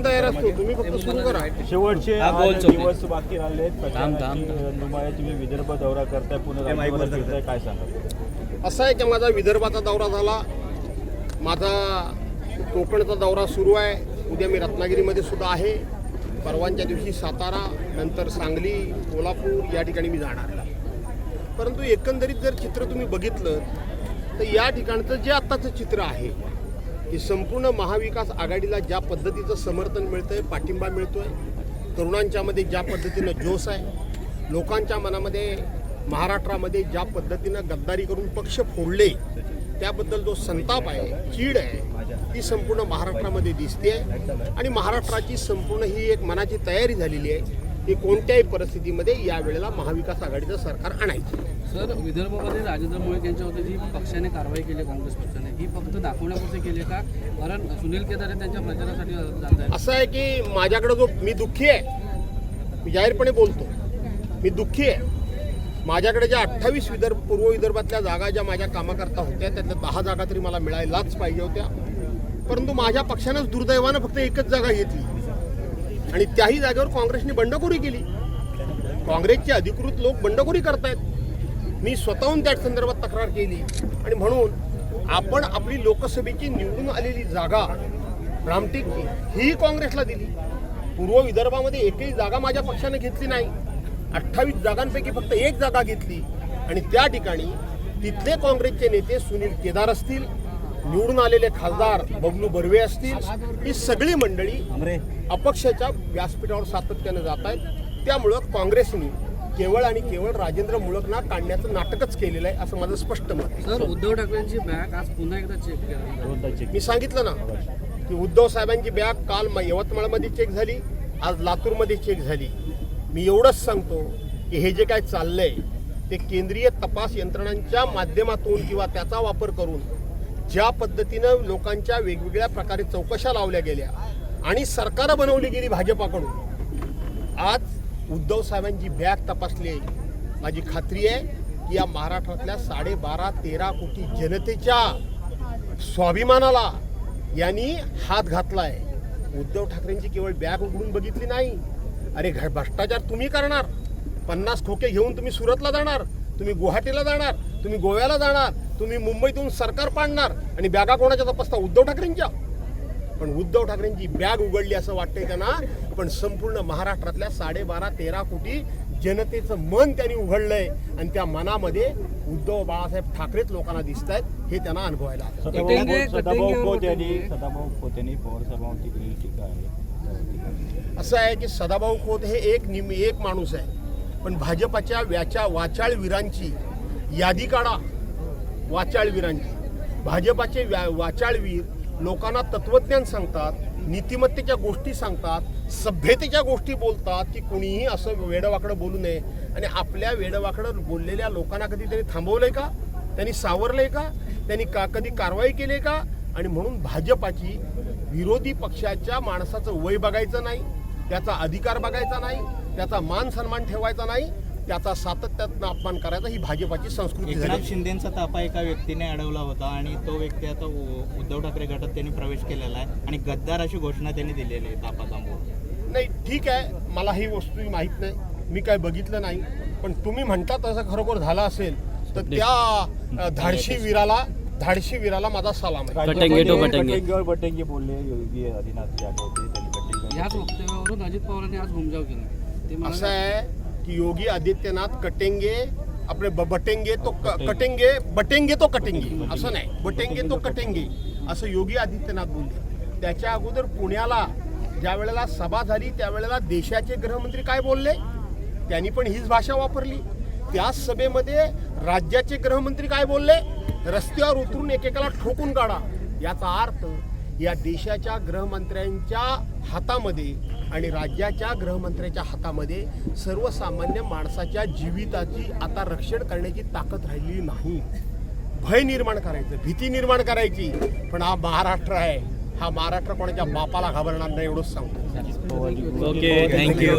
पण तयार असतो तुम्ही फक्त सुरू करा. शेवटचे हा, बोल. दिवस बाकी राहिले. आहेत. थांब, प्रचाराची थांब. रणधुमाळी तुम्ही विदर्भ दौरा करताय पुन्हा राज्यभरात फिरताय काय सांगा? असं आहे की माझा विदर्भाचा दौरा झाला. माझा कोकणचा दौरा सुरू आहे. उद्या मी रत्नागिरीमध्ये सुद्धा आहे. परवांच्या दिवशी सातारा नंतर सांगली कोल्हापूर या ठिकाणी मी जाणार आहे. परंतु एकंदरीत जर चित्र तुम्ही बघितलं तर या ठिकाणचं जे आत्ताचं चित्र आहे की संपूर्ण महाविकास आघाडीला ज्या पद्धतीचं समर्थन मिळतं आहे पाठिंबा मिळतो आहे तरुणांच्यामध्ये ज्या पद्धतीनं जोश आहे लोकांच्या मनामध्ये महाराष्ट्रामध्ये ज्या पद्धतीनं गद्दारी करून पक्ष फोडले त्याबद्दल जो संताप आहे चीड आहे ती संपूर्ण महाराष्ट्रामध्ये दिसते आहे आणि महाराष्ट्राची संपूर्ण ही एक मनाची तयारी झालेली आहे. की कोणत्याही परिस्थितीमध्ये यावेळेला महाविकास आघाडीचं सरकार आणायचं. सर विदर्भामध्ये राजेंद्र मोहित यांच्यावरती जी पक्षाने कारवाई केली काँग्रेस पक्षाने ही फक्त दाखवण्यापुरते केली का? कारण सुनील केदारे त्यांच्या प्रचारासाठी जात असं आहे की माझ्याकडे जो मी दुःखी आहे. मी जाहीरपणे बोलतो. मी दुःखी आहे. माझ्याकडे ज्या अठ्ठावीस विदर्भ पूर्व विदर्भातल्या जागा ज्या माझ्या कामाकरता होत्या त्यातल्या दहा जागा तरी मला मिळायलाच पाहिजे होत्या. परंतु माझ्या पक्षानंच दुर्दैवानं फक्त एकच जागा घेतली. आणि त्याही जागेवर काँग्रेसने बंडखोरी केली. काँग्रेसचे अधिकृत लोक बंडखोरी करतायत. मी स्वतःहून त्या संदर्भात तक्रार केली. आणि म्हणून आपण आपली लोकसभेची निवडून आलेली जागा रामटेकची ही काँग्रेसला दिली. पूर्व विदर्भामध्ये एकही जागा माझ्या पक्षाने घेतली नाही. अठ्ठावीस जागांपैकी फक्त एक जागा घेतली. आणि त्या ठिकाणी तिथले काँग्रेसचे नेते सुनील केदार असतील निवडून आलेले खासदार बबलू बर्वे असतील ही सगळी मंडळी अपक्षाच्या व्यासपीठावर सातत्यानं जात आहेत. त्यामुळं काँग्रेसने केवळ आणि केवळ राजेंद्र मुळकना काढण्याचं नाटकच केलेलं आहे असं माझं स्पष्ट मत आहे. सर उद्धव ठाकरेंची बॅग आज पुन्हा एकदा चेक मी सांगितलं ना की उद्धव साहेबांची बॅग काल म- यवतमाळमध्ये चेक झाली आज लातूरमध्ये चेक झाली. मी एवढंच सांगतो की हे जे काय चाललंय ते केंद्रीय तपास यंत्रणांच्या माध्यमातून किंवा त्याचा वापर करून ज्या पद्धतीनं लोकांच्या वेगवेगळ्या प्रकारे चौकशा लावल्या गेल्या आणि सरकारं बनवली गेली भाजपाकडून आज उद्धव साहेबांची बॅग तपासली. आहे माझी खात्री आहे की या महाराष्ट्रातल्या साडेबारा तेरा कोटी जनतेच्या स्वाभिमानाला यांनी हात घातला आहे उद्धव ठाकरेंची केवळ बॅग उघडून बघितली नाही. अरे घ- भ्रष्टाचार तुम्ही करणार. पन्नास खोके घेऊन तुम्ही सुरतला जाणार. तुम्ही गुवाहाटीला जाणार. तुम्ही गोव्याला जाणार तुम्ही मुंबईतून सरकार पाडणार आणि बॅगा कोणाच्या तपासता? उद्धव ठाकरेंच्या. पण उद्धव ठाकरेंची बॅग उघडली असं वाटतंय त्यांना. पण संपूर्ण महाराष्ट्रातल्या साडेबारा तेरा कोटी जनतेचं मन त्यांनी उघडलंय. आणि त्या मनामध्ये उद्धव बाळासाहेब ठाकरेच लोकांना दिसत आहेत हे त्यांना अनुभवायला असं आहे की सदाभाऊ खोत हे एक निम एक माणूस आहे. पण भाजपाच्या व्याच्या वाचाळ वीरांची यादी काढा. वाचाळवीरांची. भाजपाचे व्या वाचाळवीर लोकांना तत्वज्ञान सांगतात नीतिमत्तेच्या गोष्टी सांगतात सभ्यतेच्या गोष्टी बोलतात की कुणीही असं वेडवाकडं बोलू नये. आणि आपल्या वेडवाकडं बोललेल्या लोकांना कधी त्यांनी थांबवलंय का? त्यांनी सावरलंय का? त्यांनी का कधी कारवाई केली का? आणि म्हणून भाजपाची विरोधी पक्षाच्या माणसाचं वय बघायचं नाही त्याचा अधिकार बघायचा नाही त्याचा मान सन्मान ठेवायचा नाही त्याचा सातत्यानं अपमान करायचा ही भाजपाची संस्कृती एकनाथ शिंदेचा तापा एका व्यक्तीने अडवला होता आणि तो व्यक्ती आता उ- उद्धव ठाकरे गटात त्यांनी प्रवेश केलेला आहे आणि गद्दार अशी घोषणा त्यांनी दिलेली आहे तापा थांबवून नाही ठीक आहे मला ही वस्तू माहीत नाही मी काय बघितलं नाही पण तुम्ही म्हणता तसं खरोखर झालं असेल तर त्या धाडशी वीराला धाडशी वीराला माझा सलाम बटेंगे बोलले योगी आदिनाथ यादव होते त्यांनी कटेंगे याच वक्तव्यावरून अजित पवारांनी आज घुमजाव केला. ते असं आहे की योगी आदित्यनाथ कटेंगे आपले बटेंगे तो कटेंगे बटेंगे तो कटेंगे। असं नाही बटेंगे तो कटेंगे असं योगी आदित्यनाथ बोलले. त्याच्या अगोदर पुण्याला ज्या वेळेला सभा झाली त्यावेळेला देशाचे गृहमंत्री काय बोलले? त्यांनी पण हीच भाषा वापरली. त्याच सभेमध्ये राज्याचे गृहमंत्री काय बोलले? रस्त्यावर उतरून एकेकाला ठोकून काढा. याचा अर्थ या देशाच्या गृहमंत्र्यांच्या हातामध्ये आणि राज्याच्या गृहमंत्र्याच्या हातामध्ये सर्वसामान्य माणसाच्या जीविताची आता रक्षण करण्याची ताकद राहिलेली नाही. भय निर्माण करायचं भीती निर्माण करायची. पण हा महाराष्ट्र आहे. हा महाराष्ट्र कोणाच्या बापाला घाबरणार नाही एवढंच सांगतो. Okay thank you